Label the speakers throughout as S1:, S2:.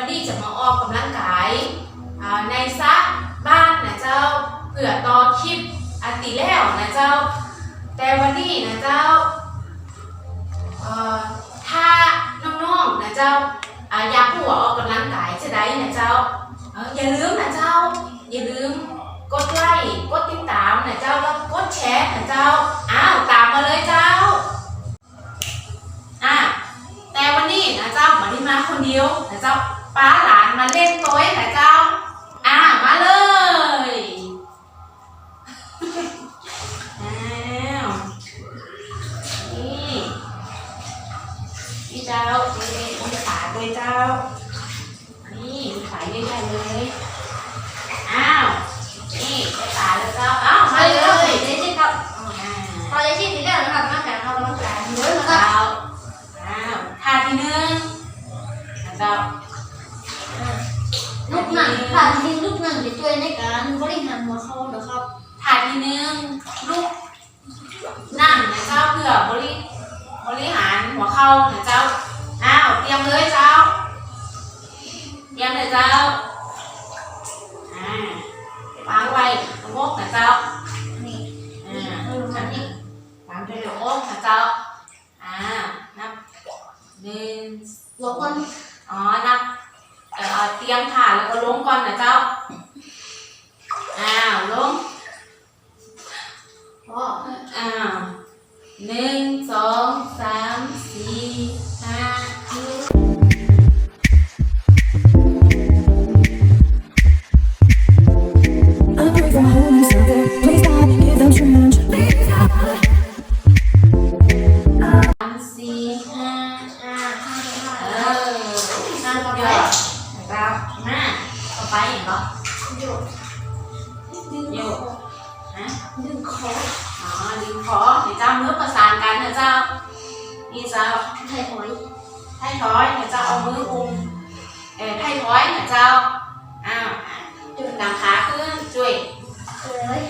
S1: วันนี้จะมาออกกำลังกายในซะบ้านนะเจ้าเผื่อต่อคลิปอาทิตย์แล้วนะเจ้า แต่วันนี้นะเจ้าเอ่อถ้าน้องๆนะเจ้าอ่าอยากหัวออกกำลังกายจะได้นะเจ้าอย่าลืมนะเจ้า อย่าลืมกดไลค์กดติดตามนะเจ้าแล้วกดแชร์นะเจ้าอ้าวตามมาเลยเจ้าอะแต่วันนี้นะเจ้ามาได้มาคนเดียวนะเจ้า ป้าหลานมาเล่นโต้ยนะเจ้า อะมาเลย ไป
S2: เห็
S1: นปะหยุด
S2: ดึง
S1: โยกฮะ
S2: ดึงคอ
S1: อ๋อลืมขอเดี๋ยวเจ้ามือประสานกันนะเจ้านี่เจ้า
S2: ไทยถอย
S1: ไทยท้อยเดี๋ยวเจ้าเอามืออุ้มเออไทยท้อยนะเจ้าอ้าวจุดนำขาขึ้นช่วย
S2: เลย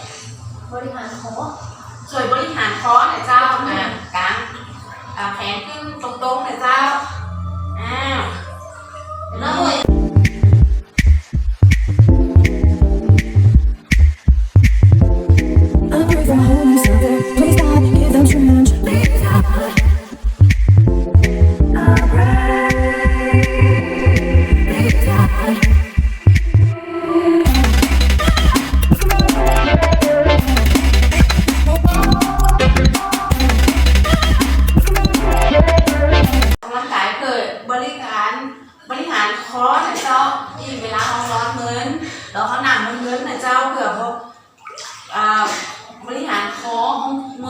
S2: บริหารคอ
S1: ช่วยบริหารคอนะเจ้า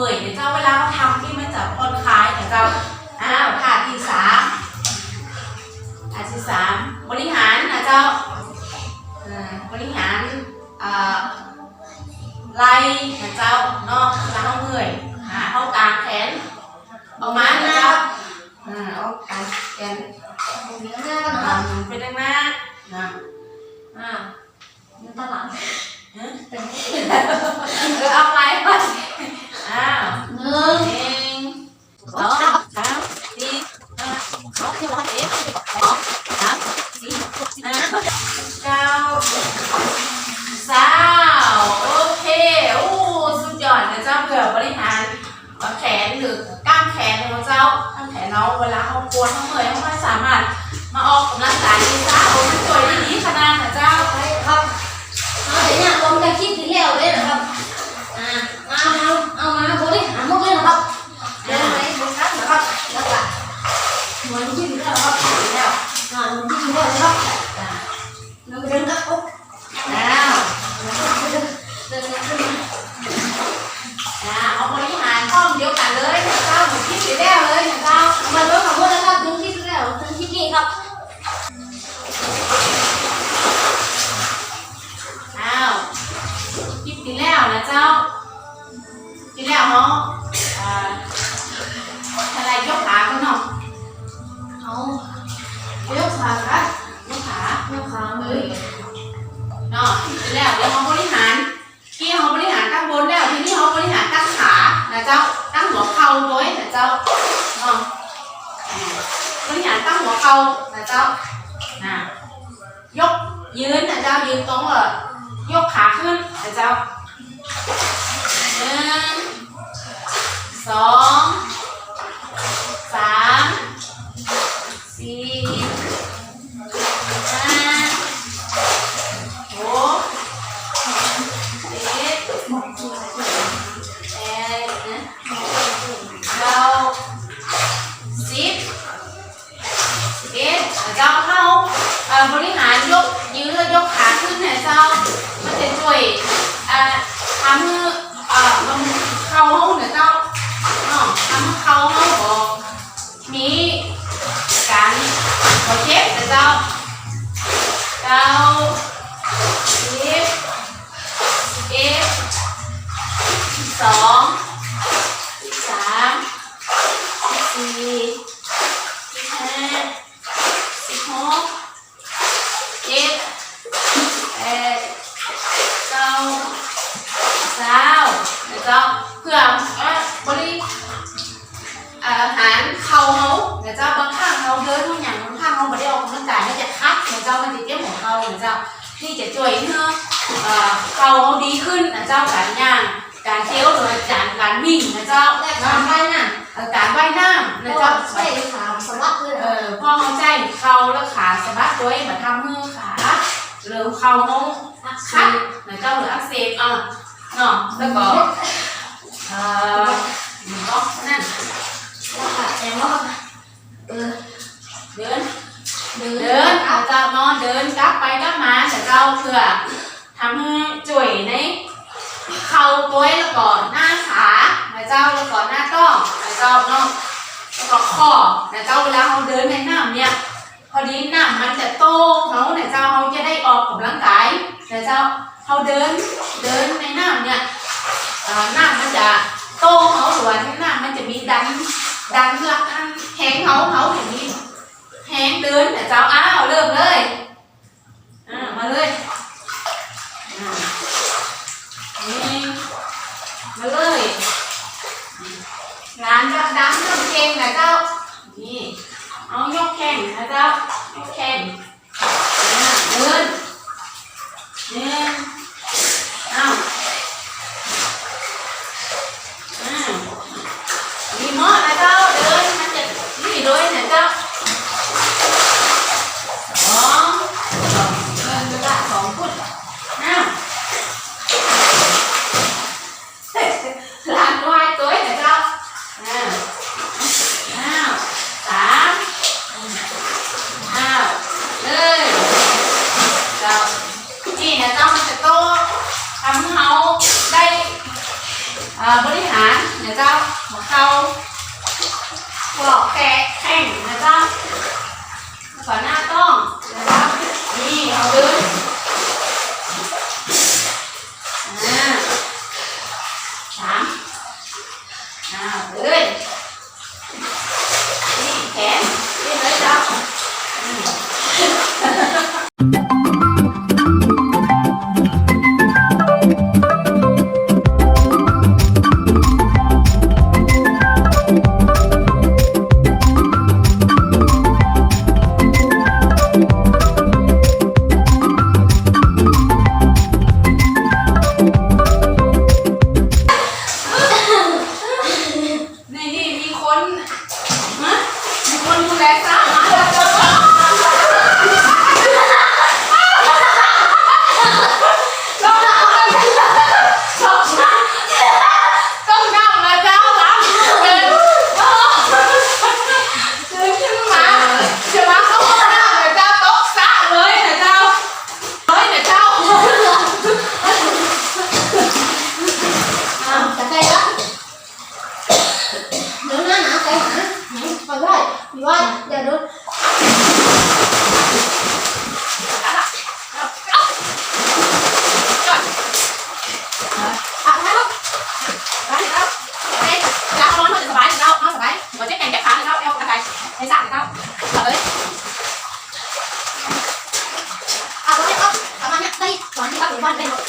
S1: เขาเหนื่อยนะเจ้าเวลาเขาทำที่มันจะผ่อนคลายนะเจ้าอ้าวท่าที่สามท่าที่สามบริหารนะเจ้าอ่าบริหารอ่าไหล่นะเจ้าเนาะเวลาเขาเหนื่อยหาเขากางแขนออกมานะเจ้าอ่าเอาการแกน
S2: ตรงนี้หน้ากันนะค
S1: อ่า
S2: รับ
S1: ไปด้านหน้านะ
S2: อ่าเดินตลาด
S1: ฮะ
S2: เป็น
S1: เออเอาไปไปอ้าว
S2: หนึ่ง
S1: หนึ่งสองสามสี่ห้าหกเจ็ดแปดสองสามสี่ห้าเก้าสาวโอเคโอ้สุดยอดนะเจ้าเผื่อบริหารแขนหรือกล้ามแขนของเจ้ากล้ามแขนเราเวลาเขาปวดเขาเมื่อยเขาไม่สามารถมาออกกำลังกายได้เจ้ามันสวยได้ดีขนาดนะเจ้า
S2: ไปครับเอาเดี๋ยวเนี่ยลงจากคลิปที่แล้วเลยนะครับอ่าเอาเอาเอามาบริหารหมดเลยนะครับเดินไปบนกันนะครับแล้วก็หัวลงที่ที่แล้วครับ
S1: แล้ว
S2: อ่าลงที่ที่แล้วครับแล้วก็เดินครับปุ๊บ
S1: แล้ว
S2: เดินเดินเดินขึ้นมา
S1: อ่าเอาบริหารข้องเดียวกันเลยนะเจ้าหมือนที่ไปแล้วเลยนะเจ้า
S2: มาเดินขอโทษนะครับลงที่ที่แล้วถึงที่นี่ครับ
S1: อ้าวคลิปที่แล้วนะเจ้าที่แล้วเนาะ จ้าเนาะอ่าบริหารตั้งหัวเข่านะเจ้าน่ะยืนนะเจ้ายืนตรงเลยยกขาขึ้นนะเจ้าหนึ่งสอง แปดเก้าเก้าแล้วก็เพื่อเอ่อบริอาหารเข่าเขาเดี๋ยวเจ้าบางข้างเขาเดินทุกอย่างบางข้างเขาไม่ได้ออกกำลังกายมันจะคัดเดี๋ยวเจ้ามันจะเจ็บหัวเข่าเดี๋ยวเจ้าที่จะช่วยให้เอ่อเข่าเขาดีขึ้นนะเจ้าการย่างการเที่ยวหรือการการวิ่งนะเจ้า
S2: แรกทำได้น่ะ
S1: เอ่อการว่ายน้ำนะเจ้า
S2: ใส่ขาสลับเลย
S1: เออพ่อเขาใจเขาแล้วขาสะบัดด้วยมาทำมือขา หรือเขาเขาคัดนะเจ้าหรืออักเสบอะเนาะแล้วก็เอ่อเนาะนั่น
S2: แล้วก็แต่ว่าเออ
S1: เดิน
S2: เดิน
S1: เดินอาจจะนอนเดินกลับไปกลับมาแต่เจ้าเพื่อทำให้จ่วยในเข่าตัวแล้วก็หน้าขานะเจ้าแล้วก็หน้าต้องนะเจ้าเนาะแล้วก็ข้อนะเจ้าเวลาเขาเดินในน้ำเนี่ย พอดีหน้ำมันจะโตเขาเนี่ยเจ้าเขาจะได้ออกกำลังกายเนี่ยเจ้าเขาเดินเดินในน้ำเนี่ยเอ่อน้ำมันจะโตเขาหรือว่าในน้ำมันจะมีดันดันหลักอันแหงเขาเขาอย่างนี้แหงเดินเนี่ยเจ้าอ้าวเริ่มเลยอ่ามาเลยนี่มาเลยงานดังดังเริ่มเก่งนะเจ้า เอายกแข้งนะเจ้ายกแข้งอ่าเดินหนึ่งเอาอ่ามีหม้อนะเจ้าเดินมันจะนี่ด้วยนะเจ้าสองสองเดินไปละสองฟุตอ้าวลานวายตัวนะเจ้าอ้าวอ้าวสาม อ้าวเลยเจ้านี่นะเจ้ามันจะโตทำให้เขาได้เอ่อ บริหารนะเจ้าหัวเข่าปลอกแกะแข้งนะเจ้า ต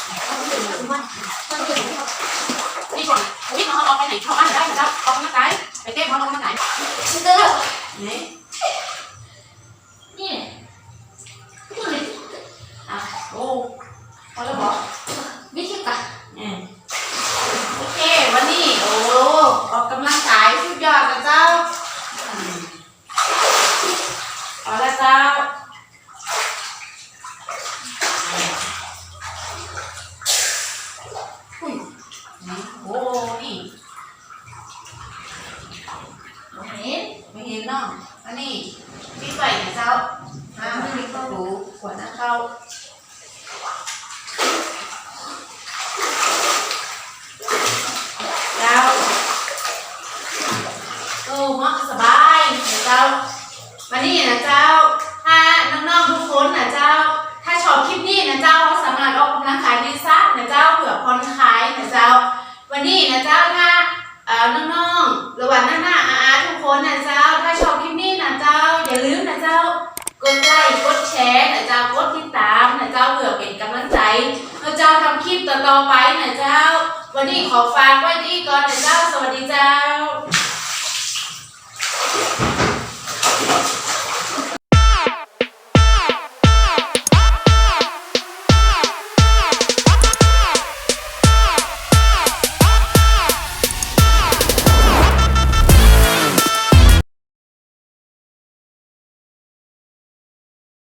S1: เนาะอันนี้พี่ไปนเจ้าอ่าพี่ก็รู้
S2: หัวหน้า
S1: เข้าเจ้าโอ้มอง
S2: สบายนะเจ้า
S1: วันนี้นะเจ้าถ้าน้องๆทุกคนนะเจ้า ถ้าชอบคลิปนี้นะเจ้าสามารถออกกำลังกายได้ซักนะเจ้าเผื่อผ่อนคลายนะเจ้า วันนี้นะเจ้าถ้าน้องๆระหว่างหน้าๆ นนะเจ้า ถ้าชอบคลิปนี้นะเจ้า อย่าลืมนะเจ้า กดไลค์ กดแชร์นะเจ้า กดติดตามนะเจ้าเผื่อเป็นกำลังใจให้เจ้าทำคลิปต่อๆไปนะเจ้า วันนี้ขอฝากไว้ที่ก่อนนะเจ้า สวัสดีเจ้า